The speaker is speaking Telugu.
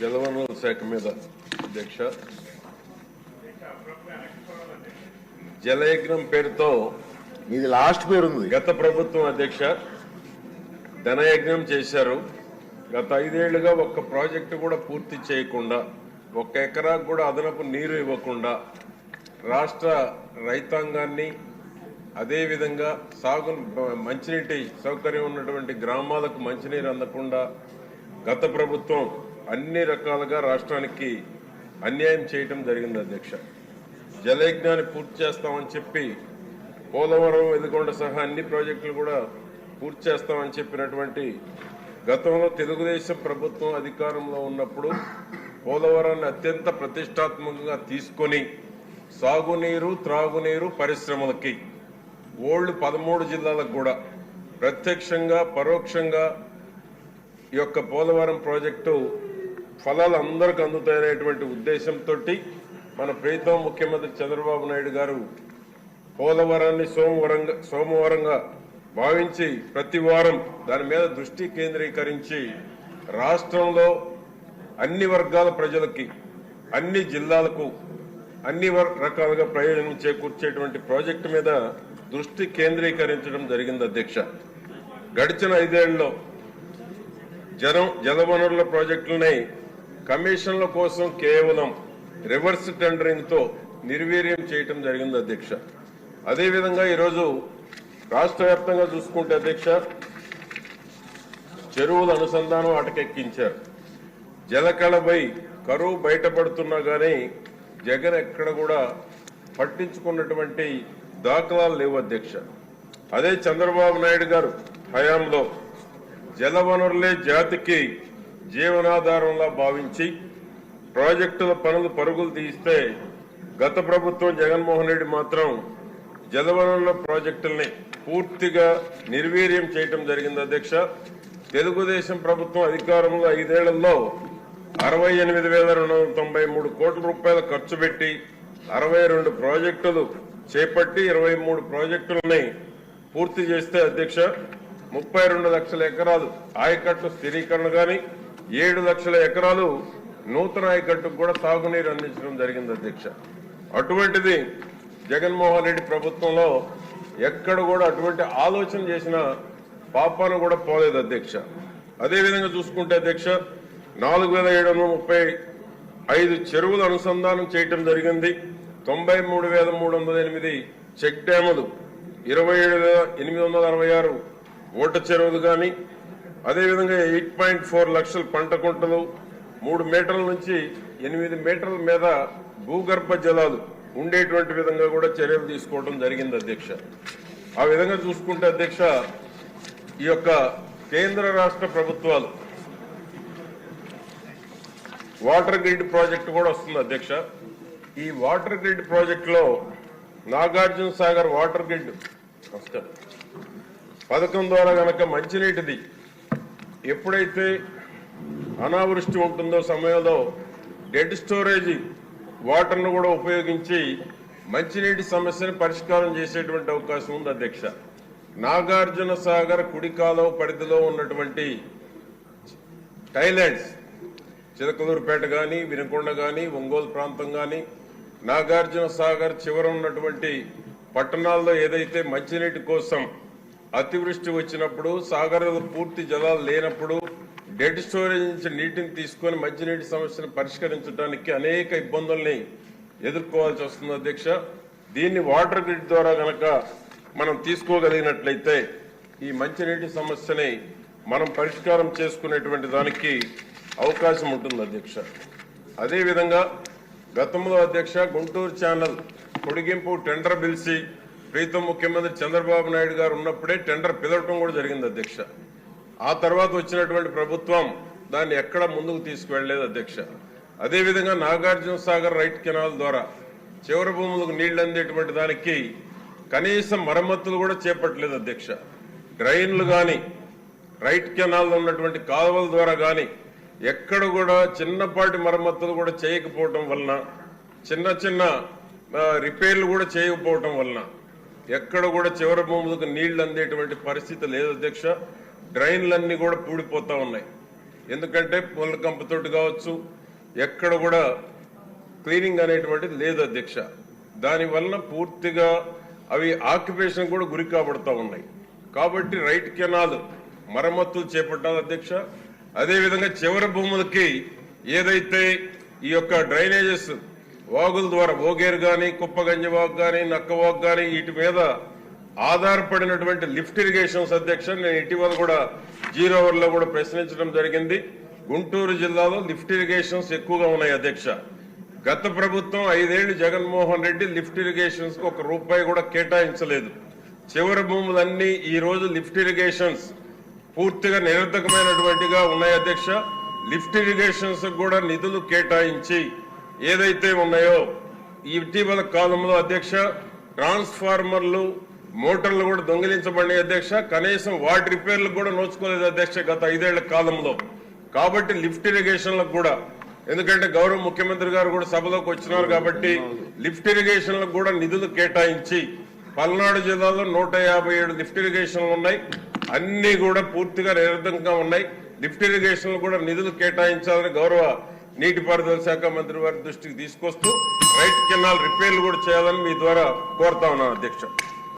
జలవనరుల శాఖ మీద అధ్యక్ష. జలయజ్ఞం పేరుతో ఇది లాస్ట్ పేరు ఉంది గత ప్రభుత్వం అధ్యక్ష ధనయజ్ఞం చేశారు. గత ఐదేళ్ళుగా ఒక్క ప్రాజెక్టు కూడా పూర్తి చేయకుండా ఒక్క ఎకరాకు కూడా అదనపు నీరు ఇవ్వకుండా రాష్ట్ర రైతాంగాన్ని అదేవిధంగా సాగు మంచినీటి సౌకర్యం ఉన్నటువంటి గ్రామాలకు మంచినీరు అందకుండా గత ప్రభుత్వం అన్ని రకాలుగా రాష్ట్రానికి అన్యాయం చేయటం జరిగింది అధ్యక్ష. జలయజ్ఞాన్ని పూర్తి చేస్తామని చెప్పి పోలవరం వెలుగొండ సహా అన్ని ప్రాజెక్టులు కూడా పూర్తి చేస్తామని చెప్పినటువంటి గతంలో తెలుగుదేశం ప్రభుత్వం అధికారంలో ఉన్నప్పుడు పోలవరాన్ని అత్యంత ప్రతిష్టాత్మకంగా తీసుకొని సాగునీరు త్రాగునీరు పరిశ్రమలకి ఓల్డ్ పదమూడు జిల్లాలకు కూడా ప్రత్యక్షంగా పరోక్షంగా ఈ యొక్క పోలవరం ప్రాజెక్టు ఫలాలు అందరికి అందుతాయనేటువంటి ఉద్దేశంతో మన ప్రీతం ముఖ్యమంత్రి చంద్రబాబు నాయుడు గారు పోలవరాన్ని సోమవారంగా సోమవారంగా భావించి ప్రతి వారం దాని మీద దృష్టి కేంద్రీకరించి రాష్ట్రంలో అన్ని వర్గాల ప్రజలకి అన్ని జిల్లాలకు అన్ని రకాలుగా ప్రయోజనం చేకూర్చేటువంటి ప్రాజెక్టు మీద దృష్టి కేంద్రీకరించడం జరిగింది అధ్యక్ష. గడిచిన ఐదేళ్ళలో జనం జలవనరుల ప్రాజెక్టులని కమిషన్ల కోసం కేవలం రివర్స్ టెండరింగ్తో నిర్వీర్యం చేయటం జరిగింది అధ్యక్ష. అదేవిధంగా ఈరోజు రాష్ట్ర వ్యాప్తంగా చూసుకుంటే అధ్యక్ష చెరువుల అనుసంధానం అటకెక్కించారు. జలకళపై కరువు బయటపడుతున్నా కానీ జగన్ ఎక్కడ కూడా పట్టించుకున్నటువంటి దాఖలాలు లేవు అధ్యక్ష. అదే చంద్రబాబు నాయుడు గారు హయాంలో జలవనరులే జాతికి జీవనాధారంలా భావించి ప్రాజెక్టుల పనులు పరుగులు తీస్తే గత ప్రభుత్వం జగన్మోహన్ రెడ్డి మాత్రం జలవనరుల ప్రాజెక్టుల్ని పూర్తిగా నిర్వీర్యం చేయటం జరిగింది అధ్యక్ష. తెలుగుదేశం ప్రభుత్వం అధికారంలో ఐదేళ్ళలో అరవై ఎనిమిది వేల రెండు వందల తొంభై మూడు కోట్ల రూపాయలు ఖర్చు పెట్టి అరవై రెండు ప్రాజెక్టులు చేపట్టి ఇరవై మూడు ప్రాజెక్టులని పూర్తి చేస్తే అధ్యక్ష ముప్పై రెండు లక్షల ఎకరాలు ఆయకట్టు స్థిరీకరణ కానీ ఏడు లక్షల ఎకరాలు నూతన ఆయకట్టుకు కూడా సాగునీరు అందించడం జరిగింది అధ్యక్ష. అటువంటిది జగన్మోహన్ రెడ్డి ప్రభుత్వంలో ఎక్కడ కూడా అటువంటి ఆలోచన చేసిన పాపాన కూడా పోలేదు అధ్యక్ష. అదేవిధంగా చూసుకుంటే అధ్యక్ష నాలుగు వేల ఏడు వందల ముప్పై ఐదు చెరువులు అనుసంధానం చేయటం జరిగింది. తొంభై మూడు వేల మూడు వందల ఎనిమిది చెక్ డ్యాములు ఇరవై ఏడు వేల ఎనిమిది వందల అరవై ఆరు ఓట చెరువులు కానీ అదేవిధంగా ఎయిట్ పాయింట్ ఫోర్ లక్షల పంట కుంటలు మూడు మీటర్ల నుంచి ఎనిమిది మీటర్ల మీద భూగర్భ జలాలు ఉండేటువంటి విధంగా కూడా చర్యలు తీసుకోవడం జరిగింది అధ్యక్ష ఆ విధంగా చూసుకుంటే అధ్యక్ష ఈ యొక్క కేంద్ర రాష్ట్ర ప్రభుత్వాలు వాటర్ గ్రిడ్ ప్రాజెక్ట్ కూడా వస్తుంది అధ్యక్ష ఈ వాటర్ గ్రిడ్ ప్రాజెక్టులో నాగార్జున సాగర్ వాటర్ గ్రిడ్ నమస్కారం. పథకం ద్వారా గనక మంచినీటిది ఎప్పుడైతే అనావృష్టి ఉంటుందో సమయంలో డెడ్ స్టోరేజ్ వాటర్ను కూడా ఉపయోగించి మంచినీటి సమస్యను పరిష్కారం చేసేటువంటి అవకాశం ఉంది అధ్యక్ష. నాగార్జున సాగర్ కుడికాలో పరిధిలో ఉన్నటువంటి టైలాండ్స్ చిలకలూరుపేట కానీ వినకొండ కానీ ఒంగోలు ప్రాంతం కానీ నాగార్జున సాగర్ చివర ఉన్నటువంటి పట్టణాల్లో ఏదైతే మంచినీటి కోసం అతివృష్టి వచ్చినప్పుడు సాగరంలో పూర్తి జలాలు లేనప్పుడు డెడ్ స్టోరేజ్ నుంచి నీటిని తీసుకొని మంచినీటి సమస్యను పరిష్కరించడానికి అనేక ఇబ్బందుల్ని ఎదుర్కోవాల్సి వస్తుంది అధ్యక్ష. దీన్ని వాటర్ గ్రిడ్ ద్వారా గనక మనం తీసుకోగలిగినట్లయితే ఈ మంచినీటి సమస్యని మనం పరిష్కారం చేసుకునేటువంటి దానికి అవకాశం ఉంటుంది అధ్యక్ష. అదేవిధంగా గతంలో అధ్యక్ష గుంటూరు ఛానల్ పొడిగింపు టెండర్ పిలిచి ప్రీతం ముఖ్యమంత్రి చంద్రబాబు నాయుడు గారు ఉన్నప్పుడే టెండర్ పిదవటం కూడా జరిగింది అధ్యక్ష. ఆ తర్వాత వచ్చినటువంటి ప్రభుత్వం దాన్ని ఎక్కడ ముందుకు తీసుకువెళ్ళేదు అధ్యక్ష. అదేవిధంగా నాగార్జున సాగర్ రైట్ కెనాల్ ద్వారా చివరి భూములకు నీళ్ళు అందేటువంటి దానికి కనీసం మరమ్మతులు కూడా చేపట్టలేదు అధ్యక్ష. డ్రైన్లు కానీ రైట్ కెనాల్లో ఉన్నటువంటి కాలువల ద్వారా కానీ ఎక్కడ కూడా చిన్నపాటి మరమ్మతులు కూడా చేయకపోవటం వలన చిన్న చిన్న రిపేర్లు కూడా చేయకపోవటం వలన ఎక్కడ కూడా చివరి భూములకు నీళ్ళు అందేటువంటి పరిస్థితి లేదు అధ్యక్ష. డ్రైన్లన్నీ కూడా పూడిపోతా ఉన్నాయి. ఎందుకంటే పూల కంపతోటి కావచ్చు ఎక్కడ కూడా క్లీనింగ్ అనేటువంటిది లేదు అధ్యక్ష. దాని వలన పూర్తిగా అవి ఆక్యుపేషన్ కూడా గురి కాబడుతూ ఉన్నాయి. కాబట్టి రైట్ కెనాల్ మరమ్మతులు చేపట్టాలి అధ్యక్ష. అదేవిధంగా చివరి భూములకి ఏదైతే ఈ యొక్క డ్రైనేజెస్ వాగుల ద్వారా ఓగేరు గాని కుప్పగంజి వాగు గాని నక్క వాగు గాని వీటి మీద ఆధారపడినటువంటి లిఫ్ట్ ఇరిగేషన్స్ అధ్యక్ష నేను ఇటీవల కూడా జీరో అవర్లో కూడా ప్రశ్నించడం జరిగింది. గుంటూరు జిల్లాలో లిఫ్ట్ ఇరిగేషన్స్ ఎక్కువగా ఉన్నాయి అధ్యక్ష. గత ప్రభుత్వం ఐదేళ్ళు జగన్మోహన్ రెడ్డి లిఫ్ట్ ఇరిగేషన్స్కు ఒక రూపాయి కూడా కేటాయించలేదు. చివరి భూములన్నీ ఈ రోజు లిఫ్ట్ ఇరిగేషన్స్ పూర్తిగా నిరర్ధకమైనటువంటిగా ఉన్నాయి అధ్యక్ష. లిఫ్ట్ ఇరిగేషన్స్ కూడా నిధులు కేటాయించి ఏదైతే ఉన్నాయో ఇటీవల కాలంలో అధ్యక్ష ట్రాన్స్ఫార్మర్లు మోటార్లు కూడా దొంగిలించబడినాయి అధ్యక్ష. కనీసం వాటి రిపేర్లకు కూడా నోచుకోలేదు అధ్యక్ష గత ఐదేళ్ళ కాలంలో. కాబట్టి లిఫ్ట్ ఇరిగేషన్లకు కూడా ఎందుకంటే గౌరవ ముఖ్యమంత్రి గారు కూడా సభలోకి వచ్చినారు కాబట్టి లిఫ్ట్ ఇరిగేషన్లకు కూడా నిధులు కేటాయించి పల్నాడు జిల్లాలో నూట యాభై ఏడు లిఫ్ట్ ఇరిగేషన్లు ఉన్నాయి. అన్ని కూడా పూర్తిగా నిరర్ధకంగా ఉన్నాయి. లిఫ్ట్ ఇరిగేషన్లు కూడా నిధులు కేటాయించాలని గౌరవ నీటిపారుదల శాఖ మంత్రి వారి దృష్టికి తీసుకొస్తూ రైట్ కెనాల్ రిపేర్లు కూడా చేయాలని మీ ద్వారా కోరుతా ఉన్నాను అధ్యక్ష.